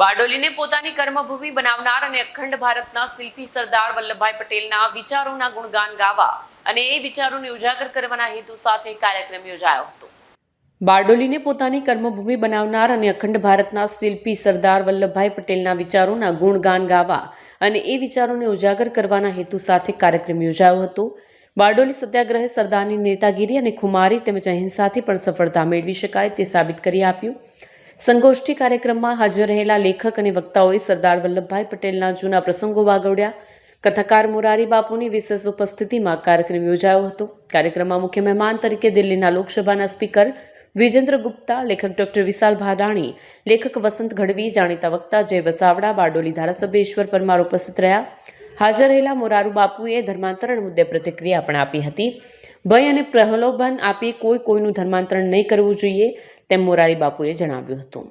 બારડોલીને પોતાની કર્મભૂમિ બનાવનાર અને અખંડ ભારતના શિલ્પી સરદાર વલ્લભભાઈ પટેલના વિચારોના ગુણગાન ગાવા અને એ વિચારોને ઉજાગર કરવાના હેતુ સાથે કાર્યક્રમ યોજાયો હતો. બારડોલીને પોતાની કર્મભૂમિ બનાવનાર અને અખંડ ભારતના શિલ્પી સરદાર વલ્લભભાઈ પટેલના વિચારોના ગુણગાન ગાવા અને એ વિચારોને ઉજાગર કરવાના હેતુ સાથે કાર્યક્રમ યોજાયો હતો. બારડોલી સત્યાગ્રહે સરદારની નેતાગીરી અને ખુમારી તેમજ અહિંસાથી પણ સફળતા મેળવી શકાય તે સાબિત કરી આપ્યું. સંગોષ્ઠી કાર્યક્રમમાં હાજર રહેલા લેખક અને વક્તાઓએ સરદાર વલ્લભભાઈ પટેલના જૂના પ્રસંગો વાગવડ્યા કથાકાર મોરારી બાપુની વિશેષ ઉપસ્થિતિમાં કાર્યક્રમ યોજાયો હતો. કાર્યક્રમમાં મુખ્ય મહેમાન તરીકે દિલ્હીના લોકસભાના સ્પીકર વિજેન્દ્ર ગુપ્તા, લેખક ડોક્ટર વિશાલ ભાડાણી, લેખક વસંત ગઢવી, જાણીતા વક્તા જય વસાવડા, બારડોલી ધારાસભ્ય ઈશ્વર પરમાર ઉપસ્થિત રહ્યા. હાજર રહેલા મોરારુ બાપુએ ધર્માંતરણ મુદ્દે પ્રતિક્રિયા પણ આપી હતી. ભય અને પ્રલોભન આપી કોઈ કોઈનું ધર્માંતરણ નહીં કરવું જોઈએ તેમ મોરારી બાપુએ જણાવ્યું હતું.